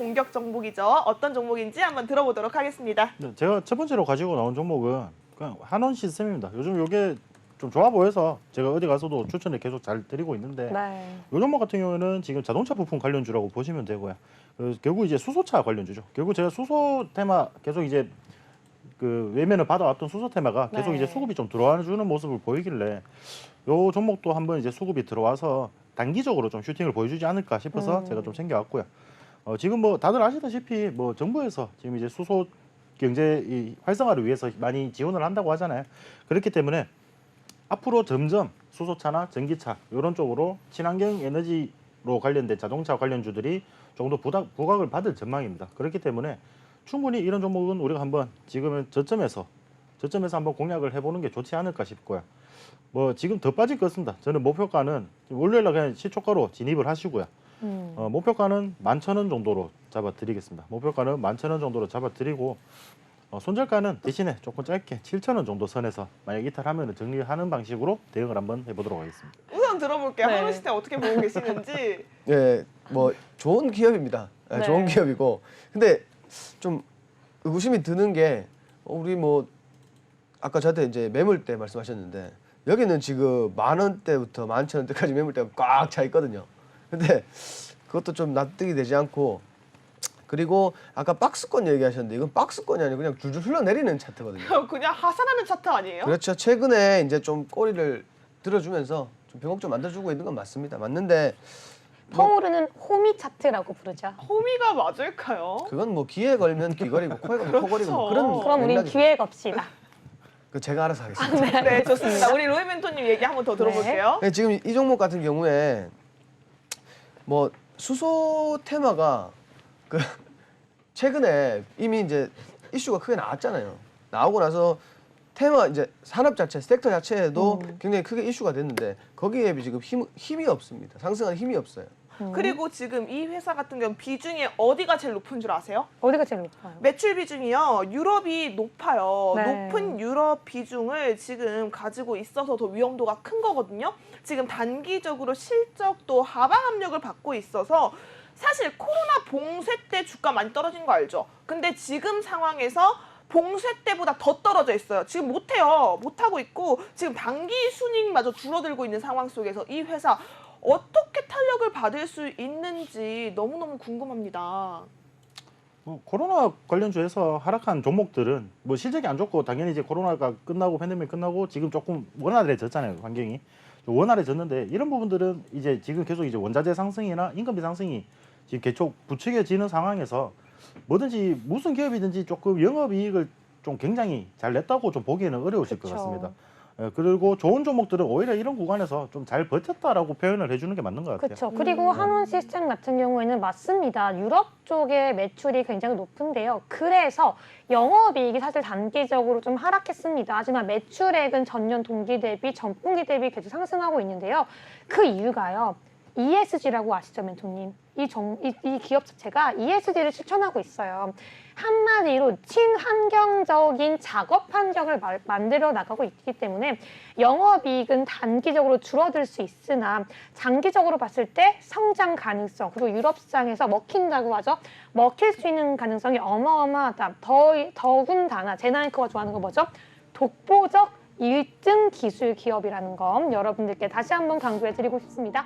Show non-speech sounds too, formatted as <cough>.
공격 종목이죠. 어떤 종목인지 한번 들어보도록 하겠습니다. 네, 제가 첫 번째로 가지고 나온 종목은 그냥 한원 시스템입니다. 요즘 이게 좀 좋아 보여서 제가 어디 가서도 추천을 계속 잘 드리고 있는데 네. 이 종목 같은 경우는 지금 자동차 부품 관련주라고 보시면 되고요. 그 결국 이제 수소차 관련주죠. 결국 제가 수소 테마 계속 이제 그 외면을 받아왔던 수소 테마가 계속 네. 이제 수급이 좀 들어와주는 모습을 보이길래 요 종목도 한번 이제 수급이 들어와서 단기적으로 좀 슈팅을 보여주지 않을까 싶어서 음. 제가 좀 챙겨왔고요. 어, 지금 뭐 다들 아시다시피 뭐 정부에서 지금 이제 수소 경제 이 활성화를 위해서 많이 지원을 한다고 하잖아요. 그렇기 때문에 앞으로 점점 수소차나 전기차 이런 쪽으로 친환경 에너지로 관련된 자동차 관련주들이 조금 더 부각, 부각을 받을 전망입니다. 그렇기 때문에 충분히 이런 종목은 우리가 한번 지금은 저점에서 저점에서 한번 공략을 해보는 게 좋지 않을까 싶고요. 뭐 지금 더 빠질 것 같습니다. 저는 목표가는 월요일날 그냥 시초가로 진입을 하시고요. 음. 어, 목표가는 만 천 원 정도로 잡아드리겠습니다. 목표가는 만 천 원 정도로 잡아드리고 어, 손절가는 대신에 조금 짧게 7천 원 정도 선에서 만약 이탈하면 정리하는 방식으로 대응을 한번 해보도록 하겠습니다. 우선 들어볼게요. 네. 한우 시대 어떻게 보고 계시는지. <laughs> 예, 뭐 좋은 기업입니다. 예, 네. 좋은 기업이고. 근데 좀 의구심이 드는 게 어, 우리 뭐 아까 저한테 이제 매물대 말씀하셨는데 여기는 지금 만 원대부터 만천 원대까지 매물대가 꽉 차 있거든요. 근데 그것도 좀 납득이 되지 않고 그리고 아까 박스권 얘기하셨는데 이건 박스권이 아니고 그냥 줄줄 흘러내리는 차트거든요. <laughs> 그냥 하산하는 차트 아니에요? 그렇죠. 최근에 이제 좀 꼬리를 들어주면서 좀 병목 좀 만들어주고 있는 건 맞습니다. 맞는데 퍼오르는 호미 차트라고 부르죠. 호미가 맞을까요? 그건 뭐 귀에 걸면 귀걸이고 코에 걸면 코걸이고 뭐 그런 그렇죠. 그럼 우린 맥락이- 기획 없시다. 그 제가 알아서 하겠습니다. 네, 좋습니다. 우리 로이 멘토님 얘기 한번 더 들어볼게요. 네, 지금 이 종목 같은 경우에 뭐 수소 테마가 그 <laughs> 최근에 이미 이제 이슈가 크게 나왔잖아요. 나오고 나서 테마 이제 산업 자체, 섹터 자체에도 음. 굉장히 크게 이슈가 됐는데 거기에 지금 힘, 힘이 없습니다. 상승하는 힘이 없어요. 음. 그리고 지금 이 회사 같은 경우 비중이 어디가 제일 높은 줄 아세요? 어디가 제일 높아요? 매출 비중이요. 유럽이 높아요. 네. 높은 유럽 비중을 지금 가지고 있어서 더 위험도가 큰 거거든요. 지금 단기적으로 실적도 하방 압력을 받고 있어서 사실 코로나 봉쇄 때 주가 많이 떨어진 거 알죠? 근데 지금 상황에서 봉쇄 때보다 더 떨어져 있어요. 지금 못해요. 못하고 있고 지금 단기 순이익마저 줄어들고 있는 상황 속에서 이 회사 어떻게 탄력을 받을 수 있는지 너무너무 궁금합니다. 뭐 코로나 관련주에서 하락한 종목들은 뭐 실적이 안 좋고 당연히 이제 코로나가 끝나고 팬데믹 끝나고 지금 조금 원활해졌잖아요 환경이 좀 원활해졌는데 이런 부분들은 이제 지금 계속 이제 원자재 상승이나 인건비 상승이 지금 계속 부추겨지는 상황에서 뭐든지 무슨 기업이든지 조금 영업이익을 좀 굉장히 잘 냈다고 좀 보기에는 어려우실 것 그쵸. 같습니다. 예, 그리고 좋은 종목들은 오히려 이런 구간에서 좀 잘 버텼다라고 표현을 해주는 게 맞는 것 같아요. 그렇죠. 그리고 한원 시스템 같은 경우에는 맞습니다. 유럽 쪽의 매출이 굉장히 높은데요. 그래서 영업이익이 사실 단기적으로 좀 하락했습니다. 하지만 매출액은 전년 동기 대비 전분기 대비 계속 상승하고 있는데요. 그 이유가요. ESG라고 아시죠, 멘토님? 이, 정, 이, 이 기업 자체가 ESG를 실천하고 있어요. 한마디로 친환경적인 작업 환경을 마- 만들어 나가고 있기 때문에 영업이익은 단기적으로 줄어들 수 있으나 장기적으로 봤을 때 성장 가능성 그리고 유럽 시장에서 먹힌다고 하죠. 먹힐 수 있는 가능성이 어마어마하다. 더, 더군다나 제나이커가 좋아하는 거 뭐죠? 독보적 1등 기술 기업이라는 점 여러분들께 다시 한번 강조해 드리고 싶습니다.